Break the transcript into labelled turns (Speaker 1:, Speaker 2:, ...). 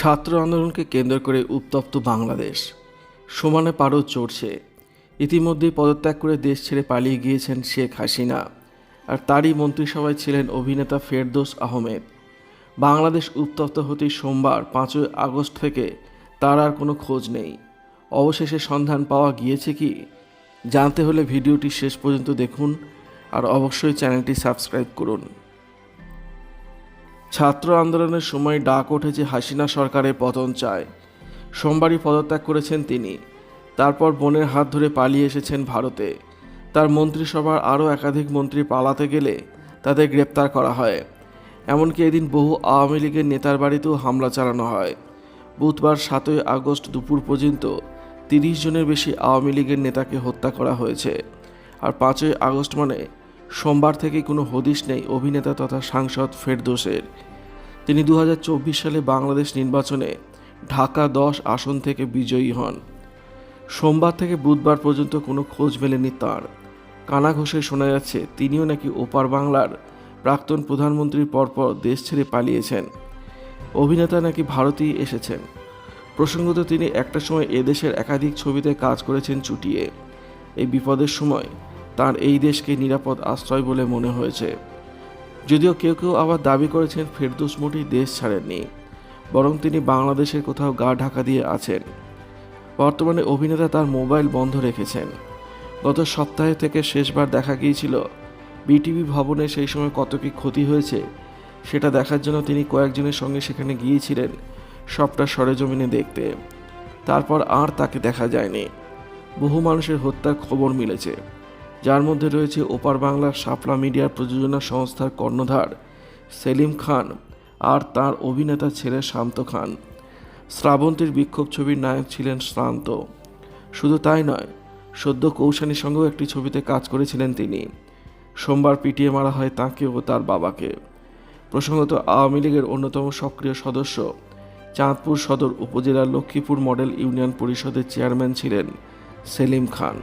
Speaker 1: ছাত্র আন্দোলনকে কেন্দ্র করে উত্তপ্ত বাংলাদেশ। সমানে পারও চড়ছে। ইতিমধ্যেই পদত্যাগ করে দেশ ছেড়ে পালিয়ে গিয়েছেন শেখ হাসিনা। আর তারই মন্ত্রিসভায় ছিলেন অভিনেতা ফেরদোস আহমেদ। বাংলাদেশ উত্তপ্ত হতেই সোমবার পাঁচই আগস্ট থেকে তার আর কোনো খোঁজ নেই। অবশেষে সন্ধান পাওয়া গিয়েছে কি? জানতে হলে ভিডিওটি শেষ পর্যন্ত দেখুন আর অবশ্যই চ্যানেলটি সাবস্ক্রাইব করুন। ছাত্র আন্দোলনের সময় ডাক উঠেছে হাসিনা সরকারের পতন চায়। সোমবারই পদত্যাগ করেছেন তিনি। তারপর বোনের হাত ধরে পালিয়ে এসেছেন ভারতে। তার মন্ত্রিসভার আরও একাধিক মন্ত্রী পালাতে গেলে তাদের গ্রেপ্তার করা হয়। এমনকি এদিন বহু আওয়ামী লীগের নেতার বাড়িতেও হামলা চালানো হয়। বুধবার সাতই আগস্ট দুপুর পর্যন্ত তিরিশ জনের বেশি আওয়ামী লীগের নেতাকে হত্যা করা হয়েছে। আর পাঁচই আগস্ট মানে সোমবার থেকে কোনো হদিশ নেই অভিনেতা তথা সাংসদ ফেরদোসের। তিনি দু হাজার চব্বিশ সালে বাংলাদেশ নির্বাচনে ঢাকা দশ আসন থেকে বিজয়ী হন। সোমবার থেকে বুধবার পর্যন্ত কোনো খোঁজ মেলেনি তাঁর। কানা ঘোষে শোনা যাচ্ছে, তিনিও নাকি ওপার বাংলার প্রাক্তন প্রধানমন্ত্রীর পরপর দেশ ছেড়ে পালিয়েছেন। অভিনেতা নাকি ভারতেই এসেছেন। প্রসঙ্গত তিনি একটা সময় এদেশের একাধিক ছবিতে কাজ করেছেন চুটিয়ে। এই বিপদের সময় তার এই দেশকে নিরাপদ আশ্রয় বলে মনে হয়েছে। যদিও কেউ কেউ আবার দাবি করেছেন ফেরদৌস মোটেই দেশ ছাড়েননি, বরং তিনি বাংলাদেশের কোথাও গা ঢাকা দিয়ে আছেন। বর্তমানে অভিনেতা তার মোবাইল বন্ধ রেখেছেন। গত সপ্তাহে থেকে শেষবার দেখা গিয়েছিল, বিটিভি ভবনে সেই সময় কত কী ক্ষতি হয়েছে সেটা দেখার জন্য তিনি কয়েকজনের সঙ্গে সেখানে গিয়েছিলেন সবটা সরেজমিনে দেখতে। তারপর আর তাকে দেখা যায়নি। বহু মানুষের হত্যার খবর মিলেছে। যার মধ্যে রয়েছে ওপার বাংলার শাপলা মিডিয়ার প্রযোজনা সংস্থার কর্ণধার সেলিম খান আর তার অভিনেতা ছেলে শান্ত খান। শ্রাবন্তীর বিক্ষোভ ছবির নায়ক ছিলেন শ্রান্ত শুধু তাই নয়, সদ্য কৌশানীর সঙ্গেও একটি ছবিতে কাজ করেছিলেন তিনি। সোমবার পিটিয়ে মারা হয় তাঁকে ও তার বাবাকে। প্রসঙ্গত, আওয়ামী লীগের অন্যতম সক্রিয় সদস্য চাঁদপুর সদর উপজেলার লক্ষ্মীপুর মডেল ইউনিয়ন পরিষদের চেয়ারম্যান ছিলেন সেলিম খান।